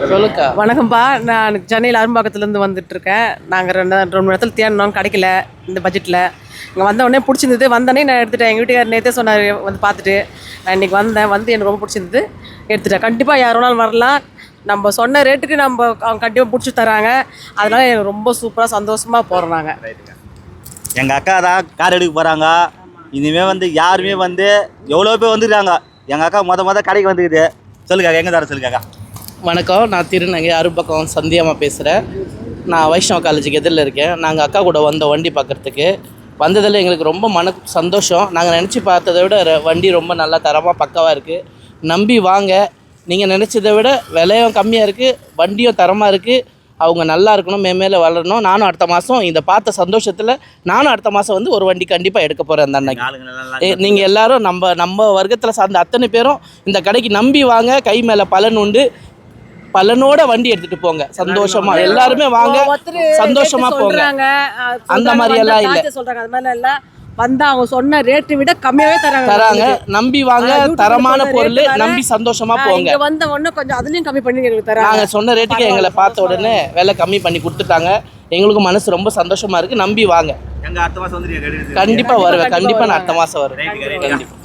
சொல்லுக்கா. வணக்கம்ப்பா. நான் சென்னையில் அரும்பாக்கத்துலேருந்து வந்துட்டுருக்கேன். நாங்கள் ரெண்டு ரெண்டு மணி நேரத்தில் தேடினோம் கிடைக்கல இந்த பட்ஜெட்டில் இங்கே வந்த உடனே பிடிச்சிருந்தது. வந்தோடனே நான் எடுத்துட்டேன். எங்கள் வீட்டுக்காரர் நேற்றே சொன்னார் வந்து பார்த்துட்டு நான் இன்றைக்கி வந்தேன். வந்து எனக்கு ரொம்ப பிடிச்சிருந்தது. எடுத்துட்டேன். கண்டிப்பாக யார் வேணாலும் வரலாம். நம்ம சொன்ன ரேட்டுக்கு நம்ம அவங்க கண்டிப்பாக பிடிச்சி தராங்க. அதனால எனக்கு ரொம்ப சூப்பராக சந்தோஷமாக போகிறோம் நாங்கள் எங்கள் அக்கா தான் கார் எடுக்க போகிறாங்க இனிமேல் வந்து யாருமே வந்து எவ்வளோ பேர் வந்துருக்காங்க? எங்கள் அக்கா மொத மொத கடைக்கு வந்துக்குது. சொல்லுக்கா எங்கே தர சொல்லுக்காக்கா வணக்கம் நான் திருநங்கை அருப்பக்கம் சந்தியாமா பேசுகிறேன் நான் வைஷ்ணவ காலேஜுக்கு எதிரில் இருக்கேன். நாங்கள் அக்கா கூட வந்த வண்டி பார்க்குறதுக்கு. வந்ததில் எங்களுக்கு ரொம்ப மன சந்தோஷம். நாங்கள் நினச்சி பார்த்ததை விட வண்டி ரொம்ப நல்லா தரமாக பக்காவாக இருக்குது நம்பி வாங்க. நீங்கள் நினச்சதை விட விலையும் கம்மியாக இருக்குது வண்டியும் தரமாக இருக்குது அவங்க நல்லா இருக்கணும் மேமேல வளரணும். நானும் அடுத்த மாதம் இந்த பார்த்த சந்தோஷத்தில் நானும் அடுத்த மாதம் வந்து ஒரு வண்டி கண்டிப்பாக எடுக்க போகிறேன் அந்த அன்னைக்கு. ஆளுங்க நல்லா ஏ, நீங்க எல்லாரும் நம்ம நம்ம வர்க்கத்துல சார்ந்த அத்தனை பேரும் இந்த கடைக்கு நம்பி வாங்க. கை மேல பலன் உண்டு. பலனோட வண்டி எடுத்துட்டு போங்க. சந்தோஷமா. எல்லாருமே வாங்க. சந்தோஷமா போங்க. அந்த மாதிரி எல்லாம் இல்ல. சொல்கிறாங்க அது மாதிரிலாம் இல்லை. வந்தால் அவங்க சொன்ன ரேட்டை விட கம்மியாகவே தராங்க தராங்க. நம்பி வாங்க. தரமான பொருள். நம்பி சந்தோஷமா போங்க. இங்க வந்த உடனே கொஞ்சம் அதுலயும் கம்மி பண்ணி எங்களுக்கு தராங்க. நாங்க சொன்ன ரேட்டுக்கு எங்களை பார்த்த உடனே விலை கம்மி பண்ணி கொடுத்துட்டாங்க. எங்களுக்கு மனசு ரொம்ப சந்தோஷமா இருக்கு. நம்பி வாங்க. அடுத்த வந்துருக்கீங்க கண்டிப்பா. வருவேன். கண்டிப்பா நான் அடுத்த மாசம் வருவேன். கண்டிப்பா.